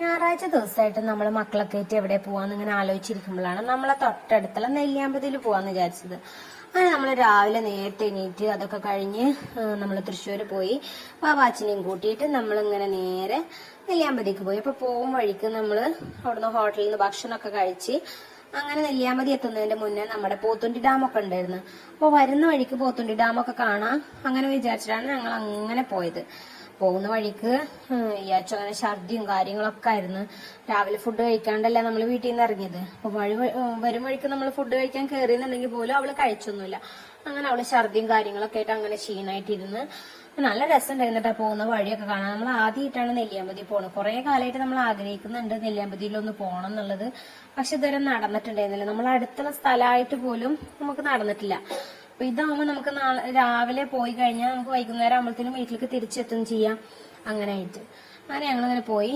ഞായറാഴ്ച ദിവസമായിട്ട് നമ്മൾ മക്കളൊക്കെ ആയിട്ട് എവിടെ പോവാന്ന് ഇങ്ങനെ ആലോചിച്ചിരിക്കുമ്പോഴാണ് നമ്മളെ തൊട്ടടുത്തുള്ള നെല്ലിയാമ്പതിയിൽ പോവാന്ന് വിചാരിച്ചത്. അങ്ങനെ നമ്മൾ രാവിലെ നേരത്തെ എണീറ്റ് അതൊക്കെ കഴിഞ്ഞ് നമ്മൾ തൃശ്ശൂർ പോയി വാവാച്ചിനെയും കൂട്ടിയിട്ട് നമ്മളിങ്ങനെ നേരെ നെല്ലിയാമ്പതിക്ക് പോയി. അപ്പോൾ പോകും വഴിക്ക് നമ്മൾ അവിടുന്ന് ഹോട്ടലിൽ നിന്ന് ഭക്ഷണമൊക്കെ കഴിച്ച് അങ്ങനെ നെല്ലിയാമ്പതി എത്തുന്നതിന്റെ മുന്നേ നമ്മുടെ പോത്തുണ്ടി ഡാമൊക്കെ ഉണ്ടായിരുന്നു. അപ്പോൾ വരുന്ന വഴിക്ക് പോത്തുണ്ടി ഡാമൊക്കെ കാണാം അങ്ങനെ വിചാരിച്ചിട്ടാണ് ഞങ്ങൾ അങ്ങനെ പോയത്. പോകുന്ന വഴിക്ക് വിചാരിച്ചു അങ്ങനെ ഛർദിയും കാര്യങ്ങളൊക്കെ ആയിരുന്നു. രാവിലെ ഫുഡ് കഴിക്കാണ്ടല്ല നമ്മൾ വീട്ടിൽ നിന്ന് ഇറങ്ങിയത്? അപ്പൊ വഴി വരും വഴിക്ക് നമ്മൾ ഫുഡ് കഴിക്കാൻ കയറിയെന്നുണ്ടെങ്കിൽ പോലും അവൾ കഴിച്ചൊന്നുമില്ല. അങ്ങനെ അവൾ ഛർദിയും കാര്യങ്ങളൊക്കെ ആയിട്ട് അങ്ങനെ ക്ഷീണായിട്ടിരുന്ന്. നല്ല രസമുണ്ടായിരുന്നു കേട്ടോ പോകുന്ന വഴിയൊക്കെ കാണാൻ. നമ്മൾ ആദ്യമായിട്ടാണ് നെല്ലിയാമ്പതി പോണത്. കുറെ കാലമായിട്ട് നമ്മൾ ആഗ്രഹിക്കുന്നുണ്ട് നെല്ലിയാമ്പതിയിലൊന്ന് പോകണം എന്നുള്ളത്. പക്ഷെ ഇതുവരെ നടന്നിട്ടുണ്ടായിരുന്നില്ല. നമ്മൾ അടുത്തുള്ള സ്ഥലമായിട്ട് പോലും നമുക്ക് നടന്നിട്ടില്ല. അപ്പൊ ഇതാവുമ്പോ നമുക്ക് നാളെ രാവിലെ പോയി കഴിഞ്ഞാൽ നമുക്ക് വൈകുന്നേരം ആകുമ്പോഴത്തേനും വീട്ടിലേക്ക് തിരിച്ചെത്തും ചെയ്യാം. അങ്ങനെ ആയിട്ട് അങ്ങനെ ഞങ്ങളിങ്ങനെ പോയി.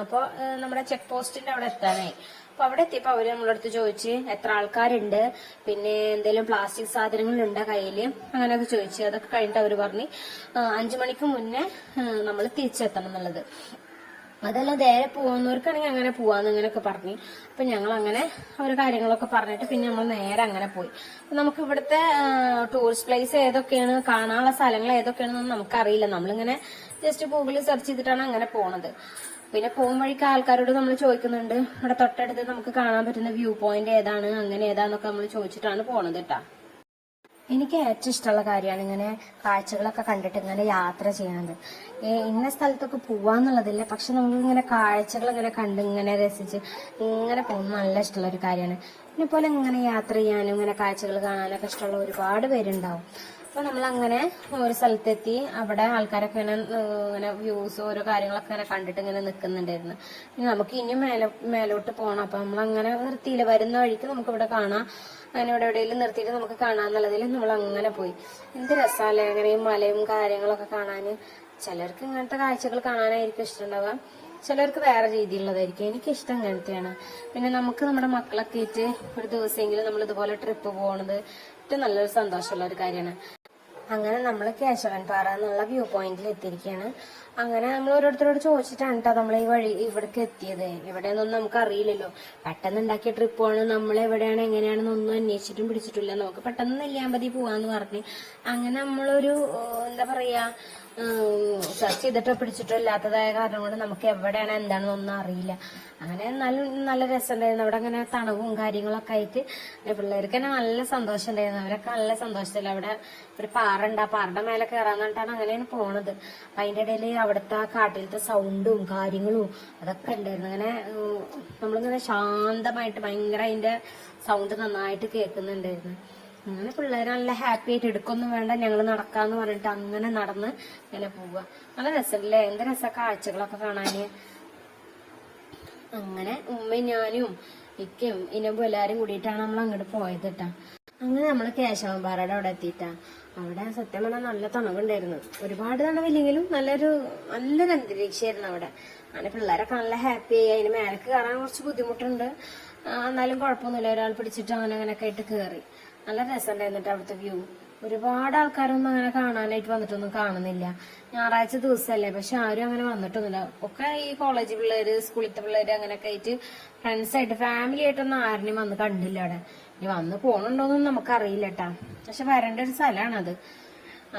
അപ്പോൾ നമ്മുടെ ചെക്ക് പോസ്റ്റിന്റെ അവിടെ എത്താനായി. അപ്പൊ അവിടെ എത്തിയപ്പോ അവർ നമ്മളെ അടുത്ത് ചോദിച്ച് എത്ര ആൾക്കാരുണ്ട് പിന്നെ എന്തെങ്കിലും പ്ലാസ്റ്റിക് സാധനങ്ങൾ ഉണ്ടോ കയ്യിൽ? അങ്ങനെയൊക്കെ ചോദിച്ചു അതൊക്കെ കഴിഞ്ഞിട്ട് അവർ പറഞ്ഞു അഞ്ചു മണിക്ക് മുന്നേ നമ്മൾ തിരിച്ചെത്തണം എന്നുള്ളത്. അതല്ല നേരെ പോകുന്നവർക്കാണെങ്കിൽ അങ്ങനെ പോവാന്ന് അങ്ങനെയൊക്കെ പറഞ്ഞു. അപ്പൊ ഞങ്ങൾ അങ്ങനെ ഓരോ കാര്യങ്ങളൊക്കെ പറഞ്ഞിട്ട് പിന്നെ നമ്മൾ നേരെ അങ്ങനെ പോയി. നമുക്ക് ഇവിടുത്തെ ടൂറിസ്റ്റ് പ്ലേസ് ഏതൊക്കെയാണ് കാണാനുള്ള സ്ഥലങ്ങൾ ഏതൊക്കെയാണെന്നൊന്നും നമുക്കറിയില്ല. നമ്മളിങ്ങനെ ജസ്റ്റ് ഗൂഗിളിൽ സെർച്ച് ചെയ്തിട്ടാണ് അങ്ങനെ പോണത്. പിന്നെ പോകും വഴിക്ക് ആൾക്കാരോട് നമ്മൾ ചോദിക്കുന്നുണ്ട്. ഇവിടെ തൊട്ടടുത്ത് നമുക്ക് കാണാൻ പറ്റുന്ന വ്യൂ പോയിന്റ് ഏതാണ് അങ്ങനെ ഏതാന്നൊക്കെ നമ്മൾ ചോദിച്ചിട്ടാണ് പോണത് കേട്ടാ എനിക്ക് ഏറ്റവും ഇഷ്ടമുള്ള കാര്യമാണ് ഇങ്ങനെ കാഴ്ചകളൊക്കെ കണ്ടിട്ട് ഇങ്ങനെ യാത്ര ചെയ്യണത്. ഇന്ന സ്ഥലത്തൊക്കെ പോവാന്നുള്ളതില്ല പക്ഷെ നമുക്ക് ഇങ്ങനെ കാഴ്ചകൾ ഇങ്ങനെ കണ്ട് ഇങ്ങനെ രസിച്ച് ഇങ്ങനെ പോകുന്നത് നല്ല ഇഷ്ടമുള്ള ഒരു കാര്യമാണ്. ഇനി പോലെ ഇങ്ങനെ യാത്ര ചെയ്യാനും ഇങ്ങനെ കാഴ്ചകൾ കാണാനൊക്കെ ഇഷ്ടമുള്ള ഒരുപാട് പേരുണ്ടാവും. അപ്പൊ നമ്മൾ അങ്ങനെ ഒരു സ്ഥലത്തെത്തി. അവിടെ ആൾക്കാരൊക്കെ ഇങ്ങനെ ഇങ്ങനെ വ്യൂസ് ഓരോ കാര്യങ്ങളൊക്കെ ഇങ്ങനെ കണ്ടിട്ട് ഇങ്ങനെ നിൽക്കുന്നുണ്ടായിരുന്നു ഇനി നമുക്ക് ഇനിയും മേലെ മേലോട്ട് പോകണം അപ്പൊ നമ്മൾ അങ്ങനെ നിർത്തിയില്ല. വരുന്ന വഴിക്ക് നമുക്ക് ഇവിടെ കാണാം. അങ്ങനെ ഇവിടെ എവിടെയെങ്കിലും നിർത്തിയിട്ട് നമുക്ക് കാണാന്നുള്ളതിൽ നമ്മൾ അങ്ങനെ പോയി. എന്ത് രസമല്ലേ അങ്ങനെ ഈ മലയും കാര്യങ്ങളൊക്കെ കാണാൻ ചിലർക്ക് ഇങ്ങനത്തെ കാഴ്ചകൾ കാണാനായിരിക്കും ഇഷ്ടമുണ്ടാവുക. ചിലർക്ക് വേറെ രീതിയിലുള്ളതായിരിക്കും. എനിക്കിഷ്ടം ഇങ്ങനത്തെയാണ്. പിന്നെ നമുക്ക് നമ്മുടെ മക്കളൊക്കെ ആയിട്ട് ഒരു ദിവസമെങ്കിലും നമ്മൾ ഇതുപോലെ ട്രിപ്പ് പോകുന്നത് ഏറ്റവും നല്ലൊരു സന്തോഷമുള്ള ഒരു കാര്യമാണ്. അങ്ങനെ നമ്മൾ കേശവൻ പാറ എന്നുള്ള വ്യൂ പോയിന്റിൽ എത്തിയിരിക്കുകയാണ് അങ്ങനെ നമ്മൾ ഓരോരുത്തരോട് ചോദിച്ചിട്ടാണ് കേട്ടോ നമ്മൾ ഈ വഴി ഇവിടേക്ക് എത്തിയത്. എവിടെയെന്നൊന്നും നമുക്ക് അറിയില്ലല്ലോ പെട്ടെന്ന് ഉണ്ടാക്കിയ ട്രിപ്പാണ് നമ്മൾ എവിടെയാണ് എങ്ങനെയാണെന്നൊന്നും അന്വേഷിച്ചിട്ടും പിടിച്ചിട്ടില്ല. നമുക്ക് പെട്ടെന്ന് നെല്ലിയാമ്പതി പോവാന്ന് പറഞ്ഞ് അങ്ങനെ നമ്മളൊരു എന്താ പറയാ സെർച്ച് ചെയ്തിട്ടോ പിടിച്ചിട്ടോ ഇല്ലാത്തതായ കാരണം കൊണ്ട് നമുക്ക് എവിടെയാണ് എന്താണെന്നൊന്നും അറിയില്ല. അങ്ങനെ നല്ല നല്ല രസമുണ്ടായിരുന്നു. അവിടെ അങ്ങനെ തണവും കാര്യങ്ങളൊക്കെ ആയിട്ട് പിള്ളേർക്ക് തന്നെ നല്ല സന്തോഷം ഉണ്ടായിരുന്നു. അവരൊക്കെ നല്ല സന്തോഷത്തില്ല അവിടെ ഒരു പാറ ഉണ്ട്. ആ പാറയുടെ മേലെ കയറാന്നിട്ടാണ് അങ്ങനെയാണ് പോണത്. അപ്പൊ അതിന്റെ ഇടയിൽ അവിടുത്തെ ആ കാട്ടിലത്തെ സൗണ്ടും കാര്യങ്ങളും അതൊക്കെ ഉണ്ടായിരുന്നു. അങ്ങനെ നമ്മളിങ്ങനെ ശാന്തമായിട്ട് ഭയങ്കര അതിന്റെ സൗണ്ട് നന്നായിട്ട് കേൾക്കുന്നുണ്ടായിരുന്നു. അങ്ങനെ പിള്ളേരെ നല്ല ഹാപ്പി ആയിട്ട് എടുക്കൊന്നും വേണ്ട ഞങ്ങൾ നടക്കാന്ന് പറഞ്ഞിട്ട് അങ്ങനെ നടന്ന് ഇങ്ങനെ പോവുക നല്ല രസമല്ലേ? എന്ത് രസ കാഴ്ചകളൊക്കെ കാണാന്. അങ്ങനെ ഉമ്മയും ഞാനും ഇക്കയും ഇനമ്പും എല്ലാരും കൂടിയിട്ടാണ് നമ്മൾ അങ്ങോട്ട് പോയത് കേട്ടാ അങ്ങനെ നമ്മൾ കേശവൻപാറയുടെ അവിടെ എത്തിയിട്ടാ. അവിടെ സത്യം പറഞ്ഞാൽ നല്ല തണവുണ്ടായിരുന്നു. ഒരുപാട് തണവില്ലെങ്കിലും നല്ലൊരു നല്ലൊരു അന്തരീക്ഷമായിരുന്നു അവിടെ. അങ്ങനെ പിള്ളേരൊക്കെ നല്ല ഹാപ്പി ആയി. അതിന് മേലേക്ക് കയറാൻ കുറച്ച് ബുദ്ധിമുട്ടുണ്ട്. എന്നാലും കുഴപ്പമൊന്നുമില്ല. ഒരാൾ പിടിച്ചിട്ട് അങ്ങനെ അങ്ങനെയൊക്കെ ആയിട്ട് കയറി. നല്ല രസമുണ്ടായിരുന്നു കേട്ടോ അവിടുത്തെ വ്യൂ ഒരുപാട് ആൾക്കാരൊന്നും അങ്ങനെ കാണാനായിട്ട് വന്നിട്ടൊന്നും കാണുന്നില്ല. ഞായറാഴ്ച ദിവസമല്ലേ പക്ഷെ ആരും അങ്ങനെ വന്നിട്ടൊന്നുമില്ല. ഒക്കെ ഈ കോളേജ് പിള്ളേര് സ്കൂളിലത്തെ പിള്ളേര് അങ്ങനെയൊക്കെ ആയിട്ട് ഫ്രണ്ട്സ് ആയിട്ട് ഫാമിലി ആയിട്ടൊന്നും ആരെയും വന്ന് കണ്ടില്ല അവിടെ. ഇനി വന്ന് പോണുണ്ടോന്നൊന്നും നമുക്കറിയില്ല കേട്ടാ പക്ഷെ വരേണ്ട ഒരു സ്ഥലമാണത്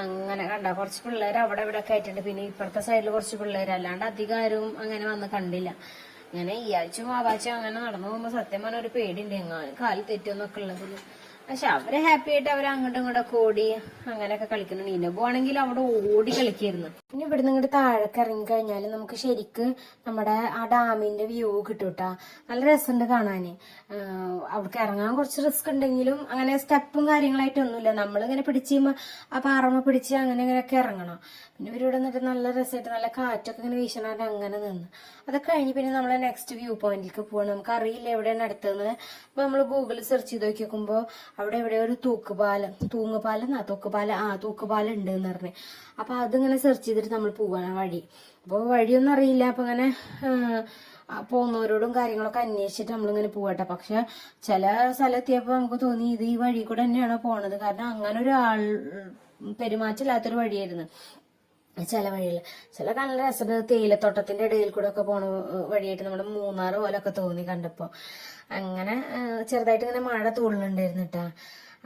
അങ്ങനെ കണ്ട കുറച്ച് പിള്ളേർ അവിടെ ഇവിടെ ഒക്കെ ആയിട്ടുണ്ട്. പിന്നെ ഇപ്പുറത്തെ സൈഡിൽ കുറച്ച് പിള്ളേർ അല്ലാണ്ട് അധികം ആരും അങ്ങനെ വന്ന് കണ്ടില്ല. അങ്ങനെ ഈ ആഴ്ച ആവാഴ്ച അങ്ങനെ നടന്നു പോകുമ്പോ സത്യം പറഞ്ഞ ഒരു പേടിയുണ്ട്. എങ്ങാനും കാൽ തെറ്റുമെന്നൊക്കെ ഉള്ളതിൽ. പക്ഷെ അവർ ഹാപ്പി ആയിട്ട് അവർ അങ്ങോട്ടും ഇങ്ങോട്ടൊക്കെ ഓടി അങ്ങനെയൊക്കെ കളിക്കുന്നുണ്ട്. ഇനബു ആണെങ്കിൽ അവിടെ ഓടി കളിക്കായിരുന്നു. ഇനി ഇവിടുന്ന് ഇങ്ങോട്ട് താഴേക്ക് ഇറങ്ങി കഴിഞ്ഞാൽ നമുക്ക് ശരിക്ക് നമ്മുടെ ആ ഡാമിന്റെ വ്യൂ കിട്ടും കേട്ടാ നല്ല രസമുണ്ട് കാണാന്. അവിടേക്ക് ഇറങ്ങാൻ കുറച്ച് റിസ്ക് ഉണ്ടെങ്കിലും അങ്ങനെ സ്റ്റെപ്പും കാര്യങ്ങളായിട്ടൊന്നുമില്ല. നമ്മളിങ്ങനെ പിടിച്ച് ആ പാറമ പിടിച്ച് അങ്ങനെ ഇങ്ങനെയൊക്കെ ഇറങ്ങണം. പിന്നെ ഇവരിവിടെ നിന്നിട്ട് നല്ല രസമായിട്ട് നല്ല കാറ്റൊക്കെ ഇങ്ങനെ വീശണായിട്ട് അങ്ങനെ നിന്ന്. അതൊക്കെ കഴിഞ്ഞ് പിന്നെ നമ്മൾ നെക്സ്റ്റ് വ്യൂ പോയിന്റിലേക്ക് പോകണം നമുക്ക് അറിയില്ല എവിടെയാണ് അടുത്തതെന്ന്? അപ്പൊ നമ്മൾ ഗൂഗിളിൽ സെർച്ച് ചെയ്ത് നോക്കി അവിടെ എവിടെ ഒരു തൂക്കുപാലം. തൂങ്ങുപാലം എന്നാ? തൂക്കുപാലം. ആ തൂക്കുപാലം ഉണ്ട് എന്ന് പറഞ്ഞു. അപ്പൊ അതിങ്ങനെ സെർച്ച് ചെയ്തിട്ട് നമ്മൾ പോവാണ് വഴി. അപ്പോൾ വഴിയൊന്നും അറിയില്ല. അപ്പൊ അങ്ങനെ പോകുന്നവരോടും കാര്യങ്ങളൊക്കെ അന്വേഷിച്ചിട്ട് നമ്മളിങ്ങനെ പോകട്ടെ പക്ഷെ ചില സ്ഥലത്തെത്തിയപ്പോൾ നമുക്ക് തോന്നി ഇത് ഈ വഴി കൂടെ തന്നെയാണോ പോണത്. കാരണം അങ്ങനെ ഒരാൾ പെരുമാറ്റമില്ലാത്തൊരു വഴിയായിരുന്നു. ചില വഴിയിൽ ചില നല്ല രസമുണ്ട്. തേയിലത്തോട്ടത്തിന്റെ ഇടയിൽ കൂടെ ഒക്കെ പോണ വഴിയായിട്ട് നമ്മുടെ മൂന്നാർ പോലൊക്കെ തോന്നി കണ്ടപ്പോ. അങ്ങനെ ചെറുതായിട്ട് ഇങ്ങനെ മഴ തൂളുന്നുണ്ടായിരുന്നു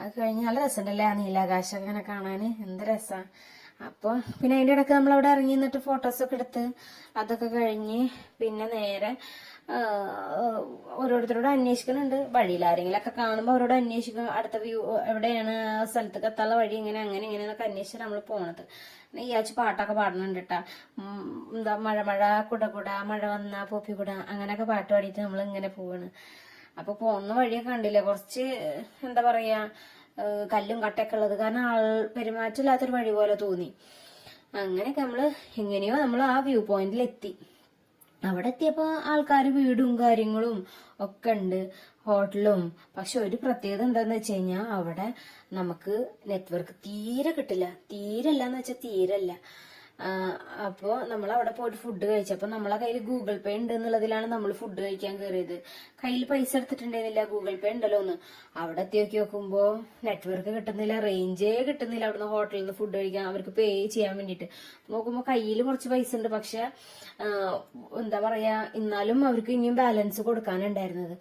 അത് കഴിഞ്ഞ് നല്ല രസമുണ്ടല്ലേ ആ നീലാകാശം അങ്ങനെ കാണാൻ എന്ത് രസാ. അപ്പോൾ പിന്നെ അതിന്റെ ഇടയ്ക്ക് നമ്മൾ അവിടെ ഇറങ്ങി നിന്നിട്ട് ഫോട്ടോസ് ഒക്കെ എടുത്ത് അതൊക്കെ കഴിഞ്ഞ് പിന്നെ നേരെ ഓരോരുത്തരോട് അന്വേഷിക്കുന്നുണ്ട് വഴിയിൽ ആരെങ്കിലൊക്കെ കാണുമ്പോൾ അവരോട് അന്വേഷിക്കും. അടുത്ത വ്യൂ എവിടെയാണ് സ്ഥലത്തേക്ക് എത്താനുള്ള വഴി ഇങ്ങനെ അങ്ങനെ ഇങ്ങനെ എന്നൊക്കെ അന്വേഷിച്ചാണ് നമ്മൾ പോണത് ഈ ആഴ്ച പാട്ടൊക്കെ പാടുന്നുണ്ട് കേട്ടാ എന്താ മഴ മഴ കുട കുട മഴ വന്ന പോപ്പി കുട അങ്ങനെയൊക്കെ പാട്ട് പാടിയിട്ട് നമ്മൾ ഇങ്ങനെ പോവാണ്. അപ്പൊ പോകുന്ന വഴിയൊക്കെ കണ്ടില്ലേ കുറച്ച് എന്താ പറയാ കല്ലും കട്ടയൊക്കെ ഉള്ളത്. കാരണം ആൾ പെരുമാറ്റമില്ലാത്തൊരു വഴി പോലെ തോന്നി. അങ്ങനെയൊക്കെ നമ്മൾ എങ്ങനെയോ നമ്മൾ ആ വ്യൂ പോയിന്റിൽ എത്തി അവിടെ എത്തിയപ്പോ ആൾക്കാർ വീടും കാര്യങ്ങളും ഒക്കെ ഉണ്ട് ഹോട്ടലും. പക്ഷെ ഒരു പ്രത്യേകത എന്താന്ന് വെച്ച് കഴിഞ്ഞാൽ അവിടെ നമുക്ക് നെറ്റ്വർക്ക് തീരെ കിട്ടില്ല. തീരെ അല്ല എന്ന് വെച്ചാൽ തീരെ അല്ല അപ്പോൾ നമ്മൾ അവിടെ പോയിട്ട് ഫുഡ് കഴിച്ചു. കഴിച്ചപ്പോൾ നമ്മളെ കയ്യിൽ ഗൂഗിൾ പേ ഉണ്ട് എന്നുള്ളതിലാണ് നമ്മൾ ഫുഡ് കഴിക്കാൻ കയറിയത് കയ്യിൽ പൈസ എടുത്തിട്ടുണ്ടായിരുന്നില്ല ഗൂഗിൾ പേ ഉണ്ടല്ലോ എന്ന് അവിടെ എത്തി നോക്കി നെറ്റ്വർക്ക് കിട്ടുന്നില്ല റേഞ്ചേ കിട്ടുന്നില്ല അവിടുന്ന് ഹോട്ടലിൽ നിന്ന് ഫുഡ് കഴിക്കാൻ അവർക്ക് പേ ചെയ്യാൻ വേണ്ടിട്ട് നോക്കുമ്പോൾ കയ്യിൽ കുറച്ച് പൈസ ഉണ്ട് പക്ഷെ എന്താ പറയാ എന്നാലും അവർക്ക് ഇനിയും ബാലൻസ് കൊടുക്കാനുണ്ടായിരുന്നത്.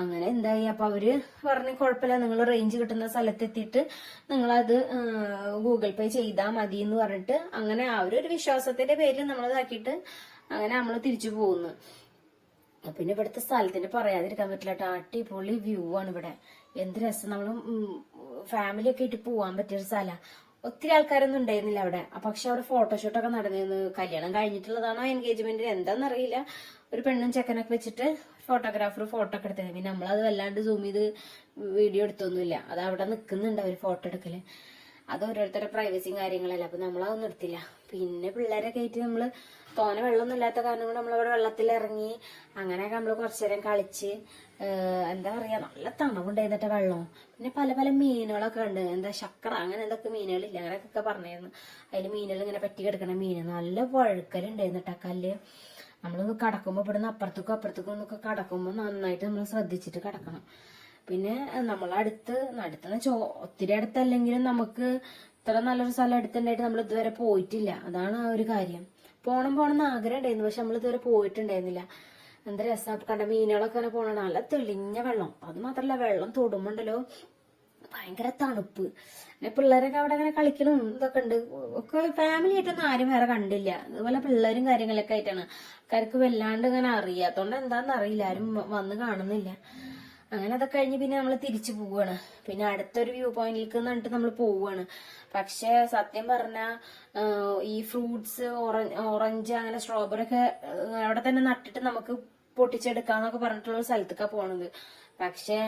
അങ്ങനെ എന്തായി? അപ്പൊ അവർ പറഞ്ഞു കുഴപ്പമില്ല നിങ്ങൾ റേഞ്ച് കിട്ടുന്ന സ്ഥലത്തെത്തിയിട്ട് നിങ്ങളത് ഗൂഗിൾ പേ ചെയ്താൽ മതി എന്ന് പറഞ്ഞിട്ട് അങ്ങനെ ആ ഒരു ഒരു വിശ്വാസത്തിന്റെ പേരിൽ നമ്മൾ ഇതാക്കിയിട്ട് അങ്ങനെ നമ്മൾ തിരിച്ചു പോകുന്നു. പിന്നെ ഇവിടുത്തെ സ്ഥലത്തിന്റെ പറയാതിരിക്കാൻ പറ്റില്ല കേട്ടോ. അടിപൊളി വ്യൂ ആണ് ഇവിടെ. എന്ത് രസം. നമ്മൾ ഫാമിലി ഒക്കെ ആയിട്ട് പോവാൻ പറ്റിയ ഒരു സ്ഥലമാണ് ഒത്തിരി ആൾക്കാരൊന്നും ഉണ്ടായിരുന്നില്ല അവിടെ. പക്ഷെ അവിടെ ഫോട്ടോഷൂട്ടൊക്കെ നടന്നിരുന്നു. കല്യാണം കഴിഞ്ഞിട്ടുള്ളതാണോ എൻഗേജ്മെന്റ് എന്താണെന്നറിയില്ല ഒരു പെണ്ണും ചെക്കനൊക്കെ വെച്ചിട്ട് ഫോട്ടോഗ്രാഫർ ഫോട്ടോ ഒക്കെ എടുത്തത് പിന്നെ നമ്മളത് വല്ലാണ്ട് സൂം ചെയ്ത് വീഡിയോ എടുത്തൊന്നുമില്ല. അത് അവിടെ നിൽക്കുന്നുണ്ട് അവർ ഫോട്ടോ എടുക്കൽ. അത് ഓരോരുത്തരുടെ പ്രൈവസിയും കാര്യങ്ങളല്ല. അപ്പൊ നമ്മളത് നിർത്തില്ല പിന്നെ പിള്ളേരെ കയറ്റി നമ്മൾ തോനെ വെള്ളമൊന്നും ഇല്ലാത്ത കാരണം കൊണ്ട് നമ്മളവിടെ വെള്ളത്തിൽ ഇറങ്ങി അങ്ങനെയൊക്കെ നമ്മൾ കുറച്ചു നേരം കളിച്ച് എന്താ പറയാ നല്ല തണവുണ്ടായിരുന്നിട്ട് വെള്ളം. പിന്നെ പല പല മീനുകളൊക്കെ ഉണ്ട് എന്താ ശക്കറ അങ്ങനെ എന്തൊക്കെ മീനുകളില്ല. അങ്ങനെയൊക്കെ പറഞ്ഞായിരുന്നു. അതിൽ മീനുകൾ ഇങ്ങനെ പറ്റി കിടക്കണ മീൻ നല്ല വഴുക്കലുണ്ടായിരുന്നിട്ട് കല്ല്. നമ്മൾ കടക്കുമ്പോൾ ഇവിടുന്ന് അപ്പുറത്തേക്കും അപ്പുറത്തേക്കും എന്നൊക്കെ കടക്കുമ്പോൾ നന്നായിട്ട് നമ്മൾ ശ്രദ്ധിച്ചിട്ട് കിടക്കണം. പിന്നെ നമ്മൾ അടുത്ത് അടുത്തെന്ന് വെച്ചാൽ ഒത്തിരി അടുത്തല്ലെങ്കിലും നമുക്ക് ഇത്ര നല്ലൊരു സ്ഥലം അടുത്തുണ്ടായിട്ട് നമ്മൾ ഇതുവരെ പോയിട്ടില്ല. അതാണ് ആ ഒരു കാര്യം. പോണം പോണം എന്ന് ആഗ്രഹം ഉണ്ടായിരുന്നു. പക്ഷെ നമ്മൾ ഇതുവരെ പോയിട്ടുണ്ടായിരുന്നില്ല. എന്താ രസം? കണ്ട മീനുകളൊക്കെ ഇങ്ങനെ പോണ നല്ല തെളിഞ്ഞ വെള്ളം. അത് മാത്രല്ല വെള്ളം തൊടുമ്പോണ്ടല്ലോ ഭയങ്കര തണുപ്പ്. പിള്ളേരൊക്കെ അവിടെ അങ്ങനെ കളിക്കണം ഇതൊക്കെ ഉണ്ട്. ഒക്കെ ഫാമിലി ആയിട്ടൊന്നും ആരും വേറെ കണ്ടില്ല. അതുപോലെ പിള്ളേരും കാര്യങ്ങളൊക്കെ ആയിട്ടാണ്. ആൾക്കാർക്ക് വല്ലാണ്ട് ഇങ്ങനെ അറിയാത്തോണ്ട് എന്താന്ന് അറിയില്ല. ആരും വന്ന് കാണുന്നില്ല. അങ്ങനെ അതൊക്കെ കഴിഞ്ഞ് പിന്നെ നമ്മൾ തിരിച്ചു പോവാണ്. പിന്നെ അടുത്തൊരു വ്യൂ പോയിന്റിലേക്ക് എന്നിട്ട് നമ്മൾ പോവാണ്. പക്ഷെ സത്യം പറഞ്ഞ ഈ ഫ്രൂട്ട്സ് ഓറഞ്ച് അങ്ങനെ സ്ട്രോബെറി ഒക്കെ അവിടെ തന്നെ നട്ടിട്ട് നമുക്ക് പൊട്ടിച്ചെടുക്കാന്നൊക്കെ പറഞ്ഞിട്ടുള്ള സ്ഥലത്തേക്കാണ് പോണത്. പക്ഷെ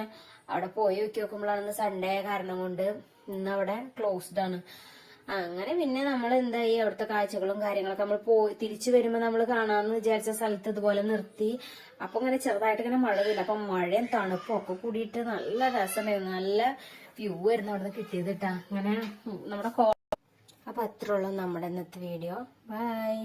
അവിടെ പോയി നോക്കി നോക്കുമ്പോഴാണ് സൺഡേ കാരണം കൊണ്ട് ഇന്ന് അവിടെ ക്ലോസ്ഡ് ആണ്. അങ്ങനെ പിന്നെ നമ്മൾ എന്തായി അവിടുത്തെ കാഴ്ചകളും കാര്യങ്ങളൊക്കെ നമ്മൾ പോയി തിരിച്ചു വരുമ്പോൾ നമ്മൾ കാണാമെന്ന് വിചാരിച്ച സ്ഥലത്ത് ഇതുപോലെ നിർത്തി. അപ്പൊ ഇങ്ങനെ ചെറുതായിട്ട് ഇങ്ങനെ മഴ പെയ്യില്ല അപ്പൊ മഴയും തണുപ്പും ഒക്കെ കൂടിയിട്ട് നല്ല രസമായിരുന്നു. നല്ല വ്യൂ ആയിരുന്നു അവിടെ നിന്ന് കിട്ടിയത് കേട്ടാ. അങ്ങനെ നമ്മുടെ അപ്പൊ അത്രേ ഉള്ളൂ നമ്മുടെ ഇന്നത്തെ വീഡിയോ ബൈ